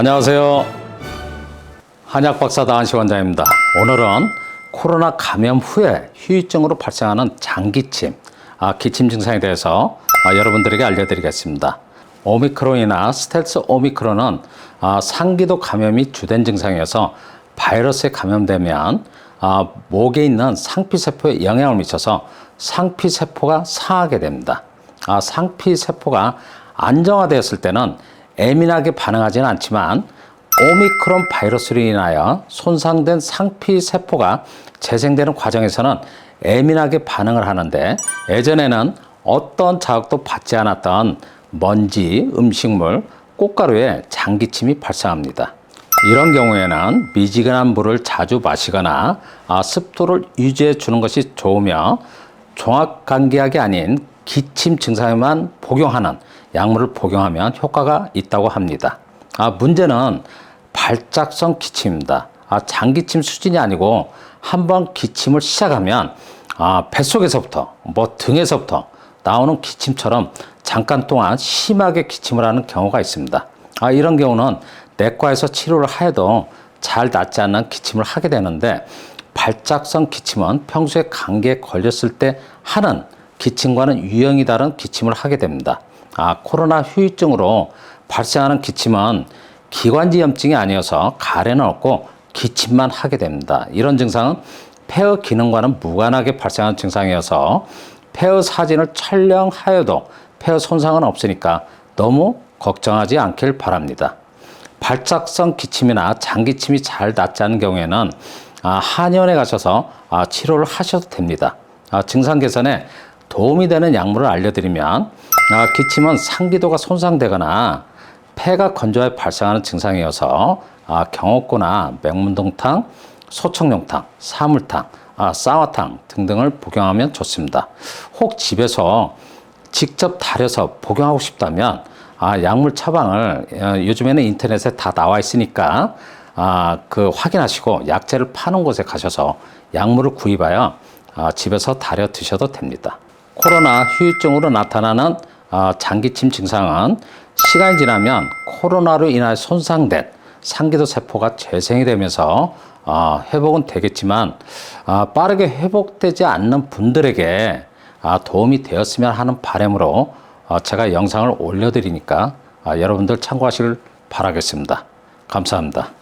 안녕하세요. 한약박사 다 한시 원장입니다. 오늘은 코로나 감염 후에 후유증으로 발생하는 장기침, 아, 기침 증상에 대해서 아, 여러분들에게 알려드리겠습니다. 오미크론이나 스텔스 오미크론은 아, 상기도 감염이 주된 증상이어서 바이러스에 감염되면 아, 목에 있는 상피세포에 영향을 미쳐서 상피세포가 상하게 됩니다. 아, 상피세포가 안정화되었을 때는 예민하게 반응하지는 않지만 오미크론 바이러스로 인하여 손상된 상피 세포가 재생되는 과정에서는 예민하게 반응을 하는데 예전에는 어떤 자극도 받지 않았던 먼지, 음식물, 꽃가루에 장기침이 발생합니다. 이런 경우에는 미지근한 물을 자주 마시거나 아, 습도를 유지해 주는 것이 좋으며 종합 감기약이 아닌 기침 증상에만 복용하는 약물을 복용하면 효과가 있다고 합니다. 아, 문제는 발작성 기침입니다. 아, 장기침 수준이 아니고 한 번 기침을 시작하면 아, 뱃속에서부터 뭐 등에서부터 나오는 기침처럼 잠깐 동안 심하게 기침을 하는 경우가 있습니다. 아, 이런 경우는 내과에서 치료를 하여도 잘 낫지 않는 기침을 하게 되는데 발작성 기침은 평소에 감기에 걸렸을 때 하는 기침과는 유형이 다른 기침을 하게 됩니다. 아, 코로나 후유증으로 발생하는 기침은 기관지염증이 아니어서 가래는 없고 기침만 하게 됩니다. 이런 증상은 폐의 기능과는 무관하게 발생하는 증상이어서 폐의 사진을 촬영하여도 폐의 손상은 없으니까 너무 걱정하지 않길 바랍니다. 발작성 기침이나 장기침이 잘 낫지 않은 경우에는 아, 한의원에 가셔서 아, 치료를 하셔도 됩니다. 아, 증상 개선에 도움이 되는 약물을 알려드리면 아, 기침은 상기도가 손상되거나 폐가 건조해 발생하는 증상이어서 아, 경옥고나 맹문동탕, 소청룡탕, 사물탕, 아, 쌍화탕 등등을 복용하면 좋습니다. 혹 집에서 직접 다려서 복용하고 싶다면 아, 약물 처방을 어, 요즘에는 인터넷에 다 나와 있으니까 아, 그 확인하시고 약재를 파는 곳에 가셔서 약물을 구입하여 아, 집에서 다려 드셔도 됩니다. 코로나 후유증으로 나타나는 아, 장기침 증상은 시간이 지나면 코로나로 인하여 손상된 상기도 세포가 재생이 되면서 아, 회복은 되겠지만 아, 빠르게 회복되지 않는 분들에게 아, 도움이 되었으면 하는 바람으로 어, 제가 영상을 올려드리니까 아, 여러분들 참고하시길 바라겠습니다. 감사합니다.